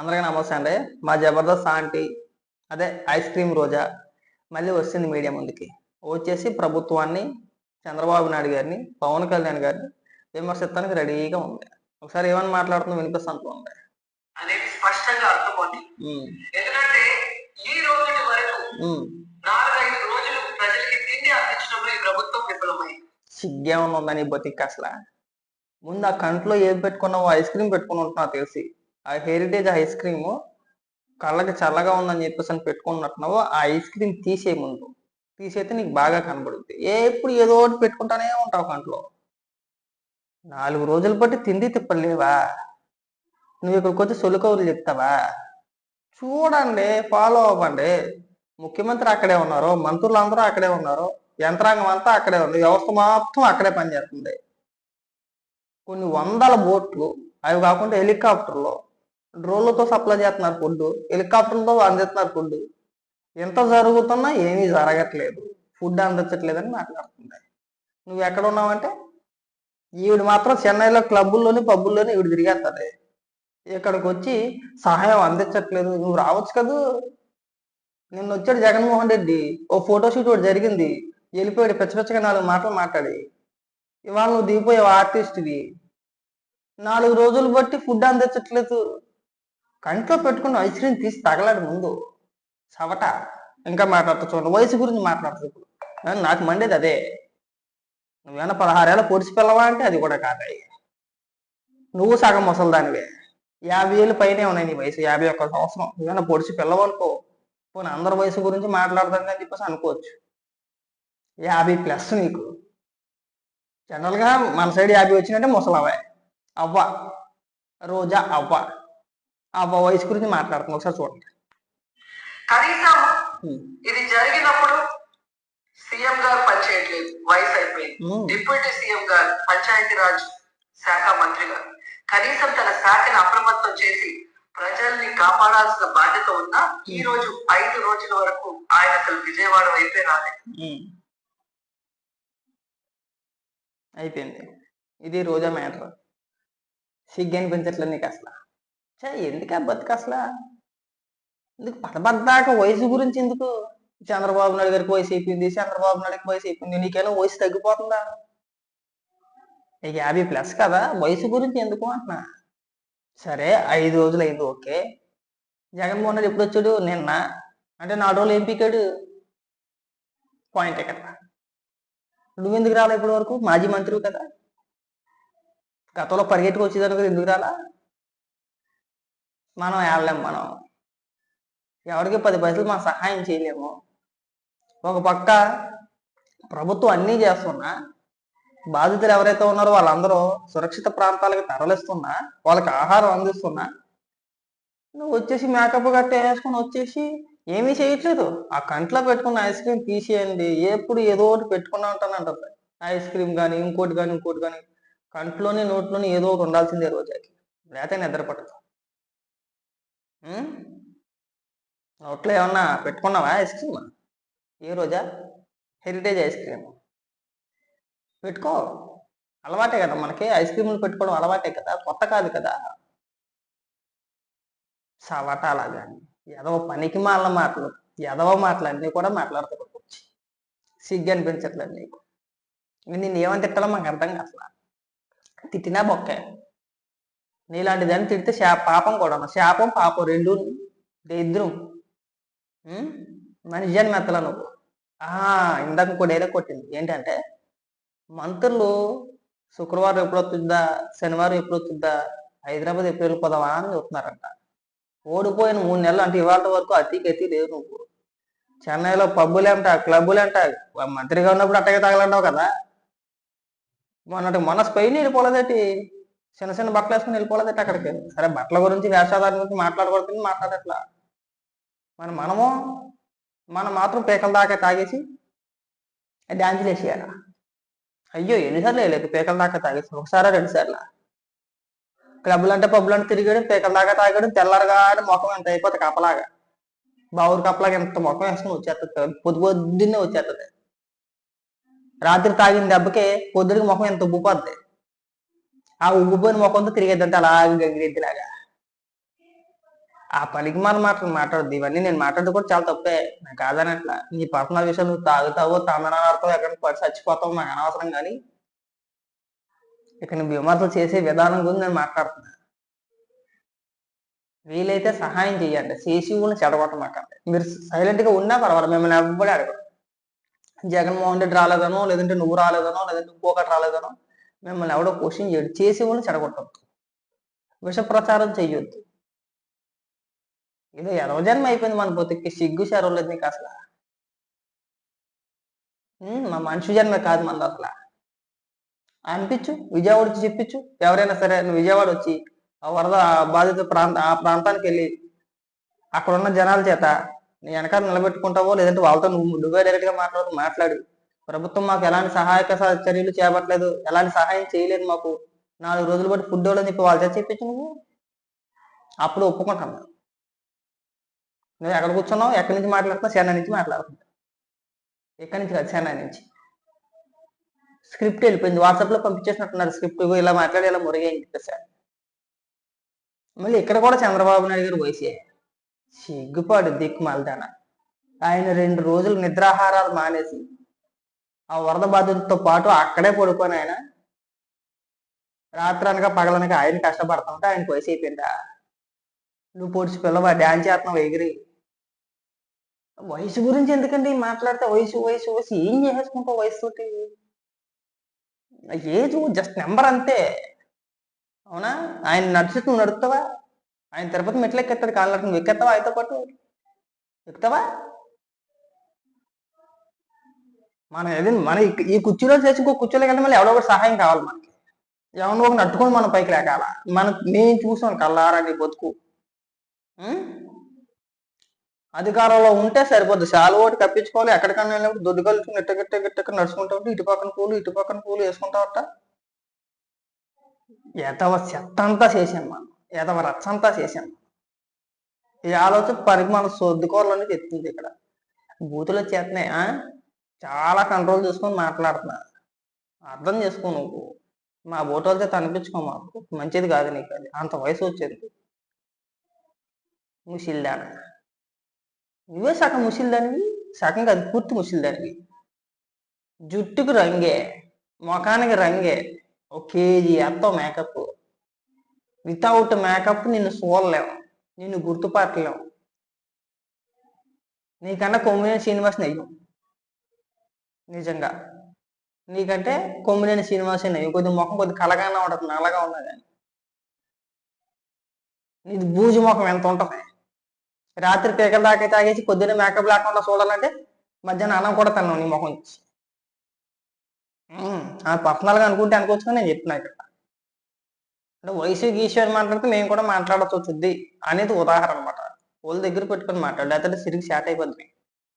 అందరికీ నమస్తే అండి. మా జబర్దస్త్ ఆంటీ అదే ఐస్ క్రీమ్ రోజా మళ్ళీ వచ్చింది మీడియా ముందుకి. వచ్చేసి ప్రభుత్వాన్ని చంద్రబాబు నాయుడు గారిని పవన్ కళ్యాణ్ గారిని విమర్శిస్తానికి రెడీగా ఉంది. ఒకసారి ఏమని మాట్లాడుతుందో వినిపిస్తాను ఉంది అనేది స్పష్టంగా అర్థమవుతుంది. ఎందుకంటే ఈ రోజు వరకు నాలుగైదు రోజులు ప్రజలకి తిండి అందించడంలో ఈ ప్రభుత్వం విఫలమైంది. సిగ్గేమన్నా ఉందని బతికి అసలు? ముందు ఆ కంట్లో ఏది పెట్టుకున్నావో ఐస్ క్రీమ్ పెట్టుకుని ఉంటున్నా తెలిసి. ఆ హెరిటేజ్ ఐస్ క్రీమ్ కళ్ళకి చల్లగా ఉందని చెప్పేసి అని పెట్టుకున్నట్టున్నావో ఆ ఐస్ క్రీమ్ తీసే ముందు. తీసేస్తే నీకు బాగా కనబడుద్ది. ఎప్పుడు ఏదో ఒకటి పెట్టుకుంటానే ఉంటావు కంట్లో. నాలుగు రోజులు బట్టి తిండి తిప్పలేవా? నువ్వు ఇక్కడికి వచ్చి సొలుకవులు చెప్తావా? చూడండి ఫాలో అవ్వండి. ముఖ్యమంత్రి అక్కడే ఉన్నారు మంత్రులు అందరూ అక్కడే ఉన్నారు యంత్రాంగం అంతా అక్కడే ఉంది వ్యవస్థ మొత్తం అక్కడే పనిచేస్తుంది. కొన్ని వందల బోట్లు అవి కాకుండా హెలికాప్టర్లు డ్రోన్లతో సప్లై చేస్తున్నారు ఫుడ్ హెలికాప్టర్లతో అందిస్తున్నారు ఫుడ్ ఎంత జరుగుతున్నా ఏమీ జరగట్లేదు. ఫుడ్ అందించట్లేదని మాట్లాడుతుంది నువ్వు ఎక్కడ ఉన్నావంటే ఈవిడ మాత్రం చెన్నైలో క్లబ్బుల్లోని పబ్బుల్లోని ఈవిడ తిరిగేస్తుంది. ఇక్కడికి వచ్చి సహాయం అందించట్లేదు. నువ్వు రావచ్చు కదూ? నిన్న వచ్చాడు జగన్మోహన్ రెడ్డి. ఓ ఫోటోషూట్ ఒకటి జరిగింది. వెళ్ళిపోయాడు. పిచ్చపిచ్చగా నాలుగు మాటలు మాట్లాడి. ఇవాళ నువ్వు దిగిపోయావు ఆర్టిస్ట్వి. నాలుగు రోజులు బట్టి ఫుడ్ అందించట్లేదు. కంట్లో పెట్టుకున్న ఐస్ క్రీమ్ తీసి తగలాడు ముందు. చవట. ఇంకా మాట్లాడుతూ చూడండి వయసు గురించి మాట్లాడుతుంది ఇప్పుడు నాకు మండేది అదే. నువ్వేమన్నా పదహారేళ్ళ పొడిచి పిల్లవా అంటే అది కూడా కాదయ్య నువ్వు సగం ముసలిదానివే. యాభై ఏళ్ళు పైనే ఉన్నాయి నీ వయసు యాభై ఒక్క సంవత్సరం. నువ్వేమన్నా పొడిచి పిల్లవనుకో పోనీ అందరి వయసు గురించి మాట్లాడదాం అని చెప్పేసి అనుకోవచ్చు. యాభై ప్లస్ నీకు. జనరల్గా మన సైడ్ యాభై వచ్చినట్టే ముసలవే. అవ్వ. రోజా అవ్వ. అవ్వ వయసు గురించి మాట్లాడుతుంది ఒకసారి చూడండి. కనీసం. ఇది జరిగినప్పుడు సీఎం గారు పనిచేయట్లేదు వయసు అయిపోయింది. డిప్యూటీ సీఎం గారు పంచాయతీరాజ్ శాఖ మంత్రి గారు కనీసం తన శాఖను అప్రమత్తం చేసి ప్రజల్ని కాపాడాల్సిన బాధ్యత ఉన్నా ఈ రోజు ఐదు రోజుల వరకు ఆయన అసలు విజయవాడ వైపే రాలేదు. అయిపోయింది. ఇది రోజా మ్యాటర్. సిగ్గు అనిపించట్లేదు నీకు అసలు. చే ఎందుకు ఆ బతుకు అసలు ఎందుకు పదబద్దాక వయసు గురించి ఎందుకు? చంద్రబాబు నాయుడు గారికి వయసు అయిపోయింది చంద్రబాబు నాయుడుకి వయసు అయిపోయింది నీకేమో వయసు తగ్గిపోతుందా? నీకు యాభై ప్లస్ కదా వయసు గురించి ఎందుకు అంటున్నా? సరే ఐదు రోజులు అయింది ఓకే. జగన్మోహన్ రెడ్డి ఎప్పుడు వచ్చాడు? నిన్న. అంటే నాలుగు రోజులు ఏం పీకాడు? పాయింట్ కదా నువ్వెందుకు రాలా ఇప్పటి వరకు మాజీ మంత్రి కదా. గతంలో పరిగెట్టుకు వచ్చేదాను కదా ఎందుకు రాలా? మనం వెళ్ళలేము మనం. ఎవరికి పది పైసలు మనం సహాయం చేయలేము. ఒక పక్క ప్రభుత్వం అన్నీ చేస్తున్నా బాధితులు ఎవరైతే ఉన్నారో వాళ్ళందరూ సురక్షిత ప్రాంతాలకు తరలిస్తున్నా వాళ్ళకి ఆహారం అందిస్తున్నా నువ్వు వచ్చేసి మేకప్ గట్ట వేసుకొని వచ్చేసి ఏమీ చేయట్లేదు. ఆ కంట్లో పెట్టుకున్న ఐస్ క్రీమ్ తీసేయండి ఎప్పుడు ఏదో ఒకటి పెట్టుకున్నా ఉంటానంట ఐస్ క్రీమ్ కానీ ఇంకోటి కానీ ఇంకోటి కానీ కంట్లోని నోట్లోని ఏదో ఒకటి ఉండాల్సిందే రోజాకి లేకపోతే నిద్ర పట్టదు నోట్లో ఏమన్నా పెట్టుకున్నావా ఐస్ క్రీమ్? ఏ రోజా? Heritage ice cream. పెట్టుకో. అలవాటే కదా మనకి. ఐస్ క్రీములు పెట్టుకోవడం అలవాటే కదా. కొత్త కాదు కదా. సవటాలా కానీ ఎదవ పనికి మాల మాటలు ఎదవ మాటలు అన్నీ కూడా మాట్లాడుతూ వచ్చి. సిగ్గు అనిపించట్లేదు నీకు. నేను ఏమని తిట్టాలో మాకు అర్థం కాదు అసలు తిట్టినా బొక్కే. నీలాంటి దాన్ని తిడితే శా పాపం కూడా శాపం పాపం రెండు ఇద్దరు. మనిషిని మెత్తలా నువ్వు. ఇందాక ఇంకో డైలాగ్ కొట్టింది. ఏంటంటే మంత్రులు శుక్రవారం ఎప్పుడు వస్తుందా శనివారం ఎప్పుడు వస్తుందా హైదరాబాద్ ఎప్పుడు వెళ్ళిపోదామా అని చెప్తున్నారంట. ఓడిపోయిన మూడు నెలలు అంటే ఇవాళ వరకు అతికి అతి లేవు నువ్వు. చెన్నైలో పబ్బులేంట క్లబ్బులేంట. మంత్రిగా ఉన్నప్పుడు అట్టగే తగలంటావు కదా. మొన్నటి మొన్న స్పెయిన్ వెళ్ళిపోలేదేటి చిన్న చిన్న బట్టలు వేసుకుని వెళ్ళిపోలేదు అక్కడికి సరే బట్టల గురించి వేషాధారం గురించి మాట్లాడకూడదు మాట్లాడట్లా. మరి మనము మనం మాత్రం పేకల దాకా తాగేసి డ్యాన్సులు వేసేయాల అయ్యో ఎన్నిసార్లు వేయలేదు పేకల దాకా తాగేసి? ఒకసారి రెండు సార్లు క్లబ్లు అంటే పబ్బులు అంటే తిరిగాడు పేకల దాకా తాగాడు తెల్లారగా ముఖం ఎంత అయిపోతే కప్పలాగా. బావురు కప్పలాగా ఎంత ముఖం వేసుకుని వచ్చేస్తుంది పొద్దు పొద్దున్నే వచ్చేస్తుంది రాత్రి తాగిన దెబ్బకి పొద్దుడికి ముఖం ఎంత ఉబ్బుపోద్ది ఆ ఉబ్బిపోయిన ముఖంతో తిరిగేదంటే అలాగే గంగిరెద్దిలాగా. ఆ పనికి మాల మాటలు మాట్లాడద్దు ఇవన్నీ నేను మాట్లాడదు కూడా చాలా తప్పే నాకు కాదనట్లా నీ పర్సనల్ విషయం నువ్వు తాగుతావో తందనాడుతావో ఎక్కడ పడి చచ్చిపోతావు నాకు అనవసరం కానీ ఇక్కడ నువ్వు విమర్శలు చేసే విధానం గురించి నేను మాట్లాడుతున్నా. వీలైతే సహాయం చేయండి చేసి కూడా చెడగొట్టమాకండి. మీరు సైలెంట్గా ఉన్నా పర్వాలేదు. మిమ్మల్ని ఎవ్వడే అడగరు జగన్మోహన్ రెడ్డి రాలేదనో లేదంటే నువ్వు రాలేదనో లేదంటే ఇంకొకటి రాలేదనో మిమ్మల్ని ఎవడో క్వశ్చన్ చేయడు. చేసి చెడగొట్టద్దు. విషప్రచారం ప్రచారం చెయ్యొద్దు. ఇది జన్మ అయిపోయింది మన బతుక్కి. సిగ్గు చెరవలేదు లేదు నీకు అసలు. మా మనిషి జన్మ కాదు మనది అసలు. అనిపించు విజయవాడ వచ్చి చెప్పించు. ఎవరైనా సరే నువ్వు విజయవాడ వచ్చి ఆ వరద బాధిత ప్రాంత ఆ ప్రాంతానికి వెళ్ళి అక్కడ ఉన్న జనాల చేత నీ వెనకాల నిలబెట్టుకుంటావో లేదంటే వాళ్ళతో నువ్వు నువ్వే డైరెక్ట్గా మాట్లాడు మాట్లాడు. ప్రభుత్వం మాకు ఎలాంటి సహాయక చర్యలు చేపట్టలేదు. ఎలాంటి సహాయం చేయలేదు మాకు. నాలుగు రోజులు పాటు ఫుడ్ ఇవ్వలేదు చెప్పి వాళ్ళు చెప్పించు నువ్వు? అప్పుడు ఒప్పుకుంటాం మేము. నువ్వు ఎక్కడ కూర్చున్నావు? ఎక్కడి నుంచి మాట్లాడుతున్నావు? చెన్నై నుంచి మాట్లాడుతున్నా ఎక్కడి నుంచి కాదు చెన్నై నుంచి. స్క్రిప్ట్ వెళ్ళిపోయింది. వాట్సాప్లో పంపించేసినట్టున్నారు. స్క్రిప్ట్ ఇలా మాట్లాడి ఇలా మురిగా చెప్పేసారు మళ్ళీ ఇక్కడ కూడా చంద్రబాబు నాయుడు గారు వయసే. సిగ్గుపాడు దిక్కుమాలదాన ఆయన రెండు రోజులు నిద్రాహారాలు మానేసి ఆ వరద బాధితులతో పాటు అక్కడే పడుకొని ఆయన రాత్రనక పగలనక ఆయన కష్టపడుతుంటే ఆయనకు వయసు అయిపోయిందా? నువ్వు పొడిచి పిల్లవా? డ్యాన్స్ చేస్తున్నావు ఎగిరి. వయసు గురించి ఎందుకండి మాట్లాడితే? వయసు వయసు వయసు. ఏం చేసుకుంటావు వయసు తోటి ఏజ్ జస్ట్ నెంబర్ అంతే. అవునా? ఆయన నడిచి నువ్వు నడుస్తావా ఆయన తిరుపతి మెట్లు ఎక్కెత్తాడు కాళ్ళకి నువ్వు ఎక్కెత్తావా ఆయనతో పాటు ఎక్కుతావా? మనం ఏదైనా మన ఈ- కుర్చీలో చేసి ఇంకో కుర్చీలోకి వెళ్తే మళ్ళీ ఎవడో ఒకటి సహాయం కావాలి మనకి. ఎవరినో ఒకటి నట్టుకొని మనం పైకి లేకాల. మనం మేము చూసాం కల్లారా నీ బతుకు? అధికారంలో ఉంటే సరిపోద్ది. చాలా ఒకటి కప్పించుకోవాలి. ఎక్కడికన్నా వెళ్ళినప్పుడు దొడ్డు కలుసుకుని ఇట్ట గిట్ట గిట్ట నడుచుకుంటా ఉంటే ఇటు పక్కన పూలు ఇటు పక్కన పూలు వేసుకుంటా ఉంటా. ఎతవ చెత్త అంతా చేసాం మనం. ఎతవ రచ్చంతా చేసాం ఈ ఆలోచన పనికి మన సర్దుకోవాలని చెప్తుంది ఇక్కడ. బూతులు వచ్చేస్తున్నాయి చాలా కంట్రోల్ చేసుకొని మాట్లాడుతున్నా. అర్థం చేసుకో నువ్వు. మా బోటోలతో అనిపించుకో మాకు. మంచిది కాదు నీకు అది. అంత వయసు వచ్చేది ముసిల్దాన నువ్వే సగం ముసిల్దానివి సగం కాదు పూర్తి ముసిల్దానివి జుట్టుకు రంగే ముఖానికి రంగే ఒక కేజీ ఎంతో మేకప్ వితౌట్ మేకప్ నిన్ను చూడలేము నిన్ను గుర్తుపట్టలేము నీకన్నా కొమ్మినేని శ్రీనివాస్ నెయ్యం. నిజంగా. నీకంటే కొమ్మినేని శ్రీనివాస నయ్యం కొద్ది ముఖం కొద్ది కలగానే ఉంటుంది నల్లగా ఉన్నా కానీ నీది బూజు ముఖం ఎంత ఉంటుంది? రాత్రి పీకల దాకా తాగేసి పొద్దున్న మేకప్ లేకుండా చూడాలంటే మధ్యాహ్నం అన్నం కూడా తను నీ ముఖం ఇచ్చి ఆ అనుకుంటే అనుకోవచ్చు నేను చెప్తున్నా ఇక్కడ. అంటే వయసు గీశ్వర్ మాట్లాడితే మేము కూడా మాట్లాడచ్చు అనేది ఉదాహరణ అనమాట వాళ్ళ దగ్గర పెట్టుకొని మాట్లాడు. లేకపోతే సిరిగి షాట్ అయిపోద్ది